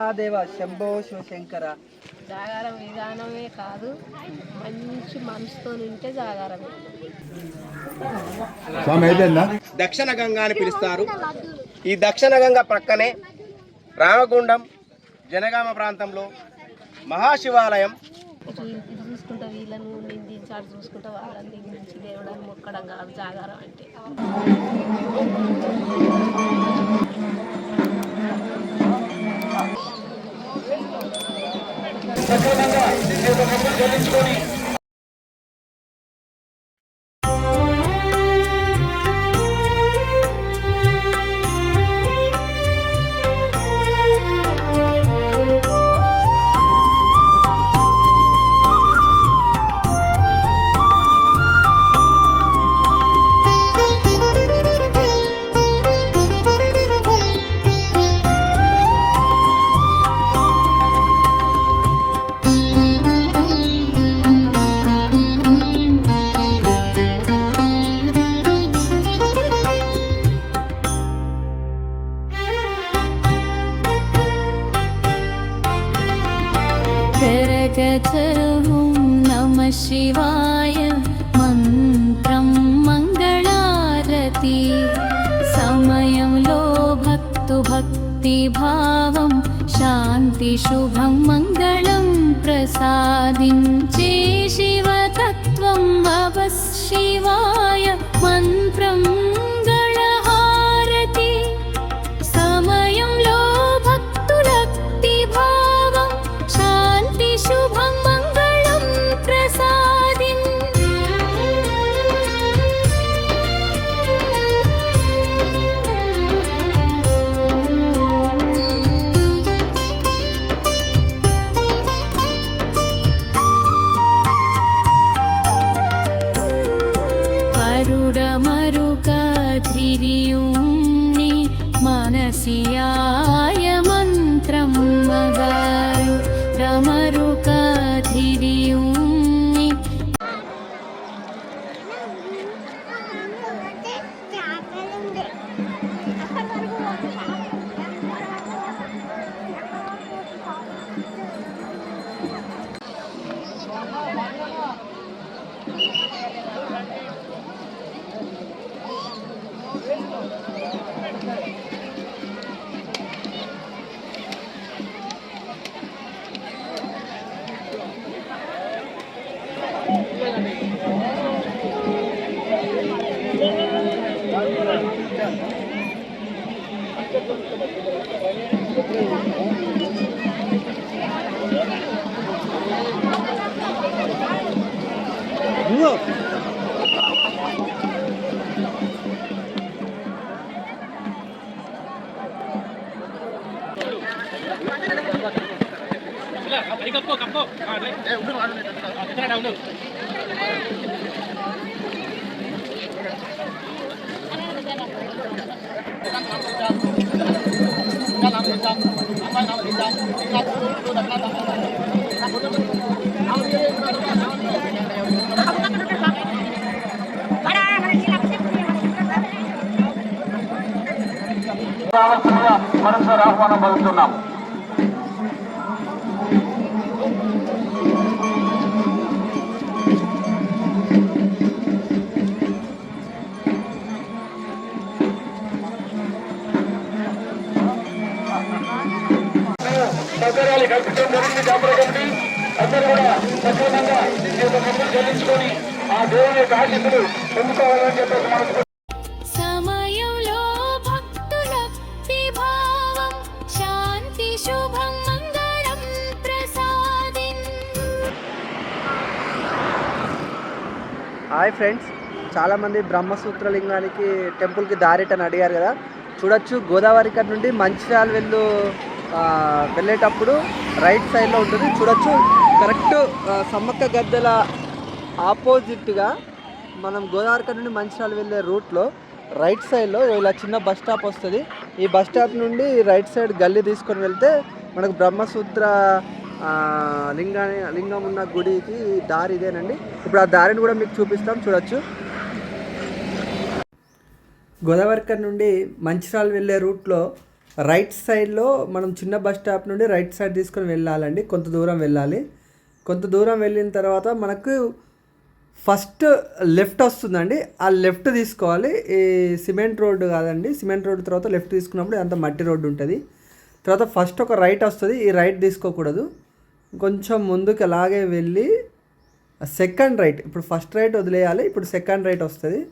దేవ శంభో శివశంకర. జాగారం విధానమే కాదు మంచి మనసుతో ఉంటే జాగారమే అయిపోయిందా దక్షిణ గంగ అని పిలుస్తారు. ఈ దక్షిణ గంగ ప్రక్కనే రామగుండం జనగామ ప్రాంతంలో మహాశివాలయం. చూసుకుంటా వీళ్ళను నిందించాడు చూసుకుంటా వాళ్ళని నిందించి దేవుడాన్ని మొక్కడం కాదు జాగారం అంటే. డాక్టర్ రంగా ఈ యొక్క కబడ్డీ గెలించుకొని భావం శాంతి శుభం మంగళం ప్రసాదించే శివతత్వం భవ శివాయ మరొకసారి ఆహ్వానం పలుకుతున్నాం సౌకర్యాలు జరిగింది జాతర కమిటీ అందరూ కూడా సక్రమంగా ఈ యొక్క మొక్కులు చెల్లించుకొని ఆ దేవుని యొక్క ఆశీస్సులు పొందుకోవాలని చెప్పేసి మనకు హాయ్ ఫ్రెండ్స్ చాలామంది బ్రహ్మసూత్రలింగానికి టెంపుల్కి దారిటని అడిగారు కదా. చూడొచ్చు గోదావరి కట్ నుండి మంచిర్యాల వెళ్ళు వెళ్ళేటప్పుడు రైట్ సైడ్లో ఉంటుంది. చూడొచ్చు కరెక్ట్ సమ్మక్క గద్దెల ఆపోజిట్గా మనం గోదావరి నుండి మంచిర్యాల వెళ్ళే రూట్లో రైట్ సైడ్లో ఇలా చిన్న బస్ స్టాప్ వస్తుంది. ఈ బస్ స్టాప్ నుండి రైట్ సైడ్ గల్లీ తీసుకొని వెళ్తే మనకు బ్రహ్మసూత్ర ఆ, లింగాన్ని లింగం ఉన్న గుడికి దారి ఇదేనండి. ఇప్పుడు ఆ దారిని కూడా మీకు చూపిస్తాం చూడొచ్చు. గోదావరికర్ నుండి మంచిర్యాల వెళ్ళే రూట్లో రైట్ సైడ్లో మనం చిన్న బస్ స్టాప్ నుండి రైట్ సైడ్ తీసుకొని వెళ్ళాలండి. కొంత దూరం వెళ్ళాలి. కొంత దూరం వెళ్ళిన తర్వాత మనకు ఫస్ట్ లెఫ్ట్ వస్తుందండి. ఆ లెఫ్ట్ తీసుకోవాలి. ఈ సిమెంట్ రోడ్డు కాదండి. సిమెంట్ రోడ్డు తర్వాత లెఫ్ట్ తీసుకున్నప్పుడు అంత మట్టి రోడ్డు ఉంటుంది. తర్వాత ఫస్ట్ ఒక రైట్ వస్తుంది. ఈ రైట్ తీసుకోకూడదు. కొంచెం ముందుకు అలాగే వెళ్ళి సెకండ్ రైట్. ఇప్పుడు ఫస్ట్ రైట్ వదిలేయాలి. ఇప్పుడు సెకండ్ రైట్ వస్తుంది.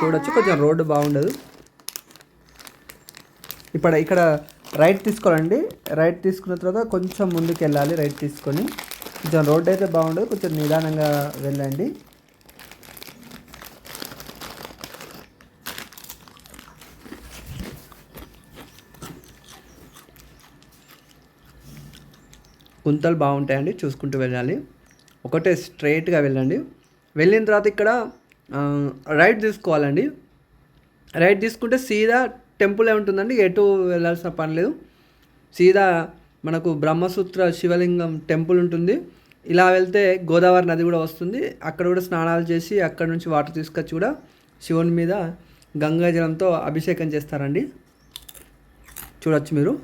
చూడొచ్చు. కొంచెం రోడ్డు బాగుండదు. ఇప్పుడు ఇక్కడ రైట్ తీసుకోవాలండి. రైట్ తీసుకున్న తర్వాత కొంచెం ముందుకు వెళ్ళాలి రైట్ తీసుకొని. కొంచెం రోడ్ అయితే బాగుండదు. కొంచెం నిదానంగా వెళ్ళండి. గుంతలు బాగుంటాయండి. చూసుకుంటూ వెళ్ళాలి. ఒకటే స్ట్రైట్గా వెళ్ళండి. వెళ్ళిన తర్వాత ఇక్కడ Um, రైట్ తీసుకోవాలండి. రైట్ తీసుకుంటే సీదా టెంపుల్ ఉంటుందండి ఎటు వెళ్ళాల్సిన పని లేదు. సీదా మనకు బ్రహ్మసూత్ర శివలింగం టెంపుల్ ఉంటుంది. ఇలా వెళ్తే గోదావరి నది కూడా వస్తుంది. అక్కడ కూడా స్నానాలు చేసి అక్కడ నుంచి వాటర్ తీసుకొచ్చి కూడా శివుని మీద గంగా జలంతో అభిషేకం చేస్తారండి. చూడొచ్చు మీరు.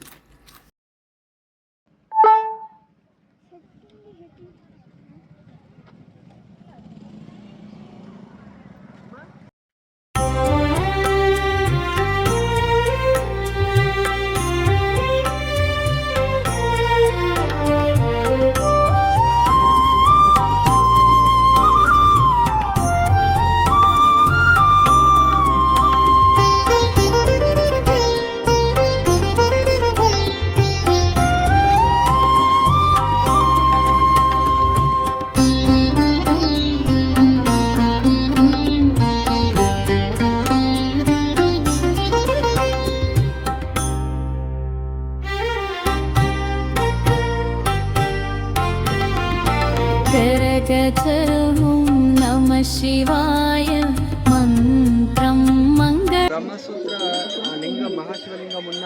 పవిత్ర లింగం మహాశివలింగం ఉన్న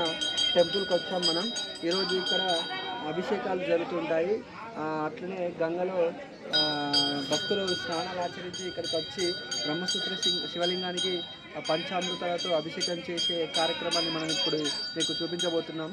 టెంపుల్కి వచ్చాం మనం. ఈరోజు ఇక్కడ అభిషేకాలు జరుగుతుంటాయి. అట్లనే గంగలో భక్తులు స్నానాలు ఆచరించి ఇక్కడికి వచ్చి బ్రహ్మసూత్ర శివలింగానికి పంచామృతాలతో అభిషేకం చేసే కార్యక్రమాన్ని మనం ఇప్పుడు మీకు చూపించబోతున్నాం.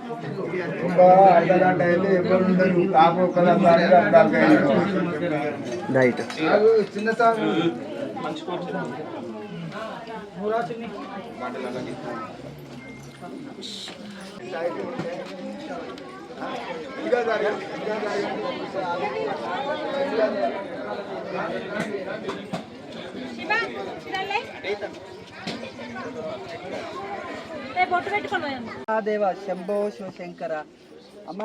అయ్యారు. కొబ్బరికాయ కట్టలేదు సార్ ఇక్కడ రైట్ దేవ శంభో శివశంకర. అమ్మ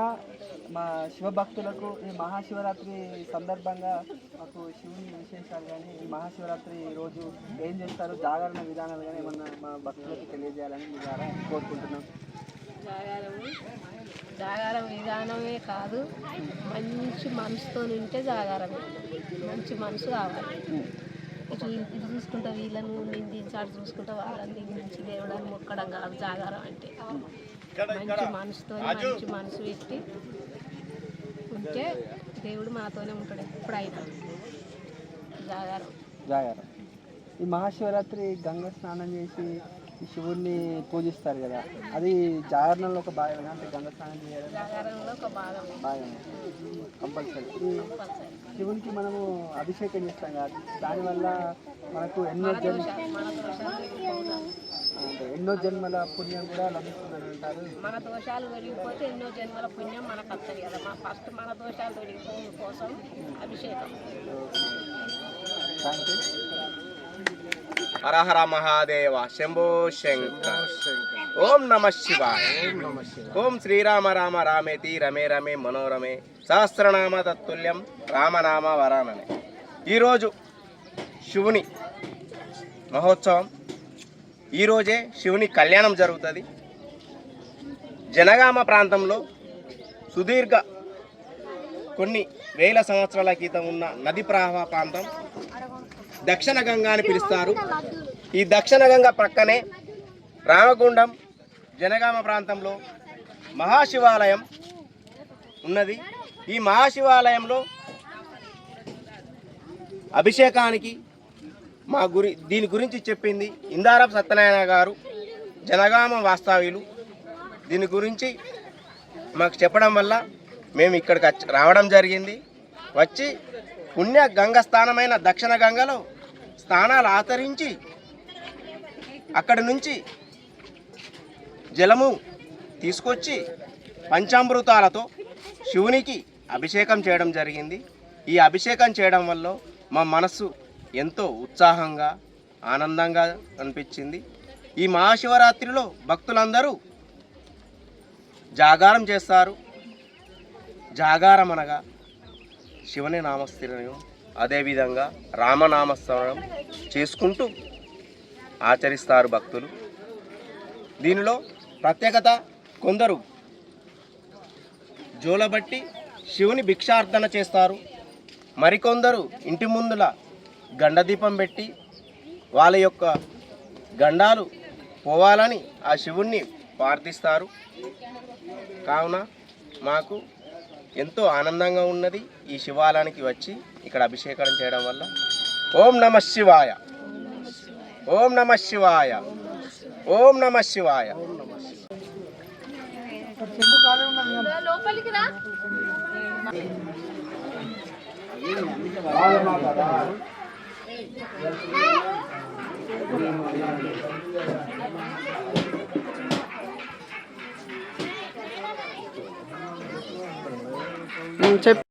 మా శివభక్తులకు ఈ మహాశివరాత్రి సందర్భంగా మాకు శివుని విశేషాలు కానీ ఈ మహాశివరాత్రి రోజు ఏం చేస్తారు జాగరణ విధానాలు కానీ ఏమన్నా మా భక్తులకు తెలియజేయాలని మీ ద్వారా కోరుకుంటున్నాం. జాగారము జాగారం విధానమే కాదు మంచి మనసుతో ఉంటే జాగారమే మంచి మనసు కావాలి. ఇటు చూసుకుంటా వీళ్ళను నిందించాడు చూసుకుంటా వాళ్ళని నిందించి దేవుడాన్ని మొక్కడం కాదు జాగారం అంటే. మంచి మనసుతో మంచి మనసు పెట్టి ఉంటే దేవుడు మాతోనే ఉంటాడు ఎప్పుడైనా. జాగారం. జాగారం. ఈ మహాశివరాత్రి గంగ స్నానం చేసి ఈ శివుణ్ణి పూజిస్తారు కదా. అది జాగరణలో ఒక భాగం అంటే గంగ స్నానం చేయడం భాగం. కంపల్సరీ. శివునికి మనము అభిషేకం చేస్తాం కదా దానివల్ల మనకు ఎన్నో జన్మ ఎన్నో జన్మల పుణ్యం కూడా లభిస్తుందని అంటారు. మన దోషాలు తొలగిపోతే ఎన్నో జన్మల పుణ్యం మనకు వస్తుంది కదా. ఫస్ట్ మన దోషాలు తొలగిపోవడం కోసం అభిషేకం. Thank you Hara Hara Mahadeva Shambho Shankar. ఓం నమ శివాయ. ఓం శ్రీరామ రామ రామేతి రమే రమే మనోరమే. సహస్రనామ తత్తుల్యం రామనామ వరాననే. ఈరోజు శివుని మహోత్సవం. ఈరోజే శివుని కళ్యాణం జరుగుతుంది. జనగామ ప్రాంతంలో సుదీర్ఘ కొన్ని వేల సంవత్సరాల క్రితం ఉన్న నది ప్రవాహ ప్రాంతం. దక్షిణ గంగా అని పిలుస్తారు. ఈ దక్షిణ గంగ ప్రక్కనే రామగుండం జనగామ ప్రాంతంలో మహాశివాలయం ఉన్నది. ఈ మహాశివాలయంలో అభిషేకానికి మా గురి దీని గురించి చెప్పింది ఇందారపు సత్యనారాయణ గారు జనగామ వాస్తవ్యులు. దీని గురించి మాకు చెప్పడం వల్ల మేము ఇక్కడికి వచ్చి- రావడం జరిగింది. వచ్చి పుణ్య గంగ స్థానమైన దక్షిణ గంగలో స్నానాలు ఆచరించి అక్కడి నుంచి జలము తీసుకొచ్చి పంచామృతాలతో శివునికి అభిషేకం చేయడం జరిగింది. ఈ అభిషేకం చేయడం వల్ల మా మనస్సు ఎంతో ఉత్సాహంగా ఆనందంగా అనిపించింది. ఈ మహాశివరాత్రిలో భక్తులందరూ జాగారం చేస్తారు. జాగారం అనగా శివుని నామస్మరణం అదేవిధంగా రామనామస్మరణం చేసుకుంటూ ఆచరిస్తారు భక్తులు. దీనిలో ప్రత్యేకత కొందరు. జోలబట్టి శివుని భిక్షార్థన చేస్తారు. మరికొందరు ఇంటి ముందుల గండదీపం పెట్టి వాళ్ళ యొక్క గండాలు పోవాలని ఆ శివుణ్ణి ప్రార్థిస్తారు. కావున మాకు ఎంతో ఆనందంగా ఉన్నది ఈ శివాలయానికి వచ్చి ఇక్కడ అభిషేకం చేయడం వల్ల. ఓం నమ శివాయ. ఓం నమ శివాయ. ఓం నమ శివాయ. ใช้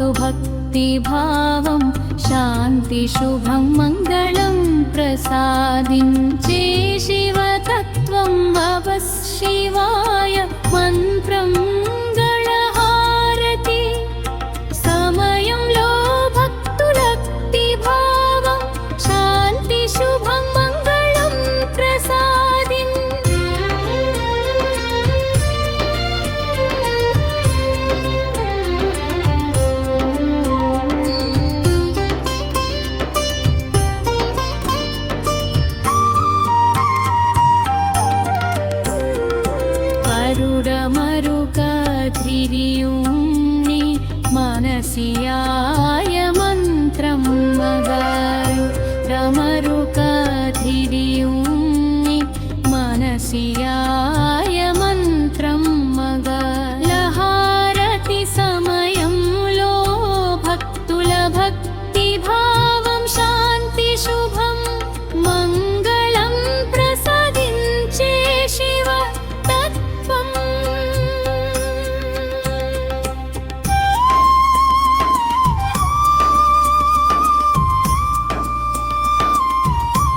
भक्तु भक्तिभावं शान्तिशुभं मङ्गलं प्रसादिञ्चे शिवतत्त्वं भव शिवाय मन्त्रं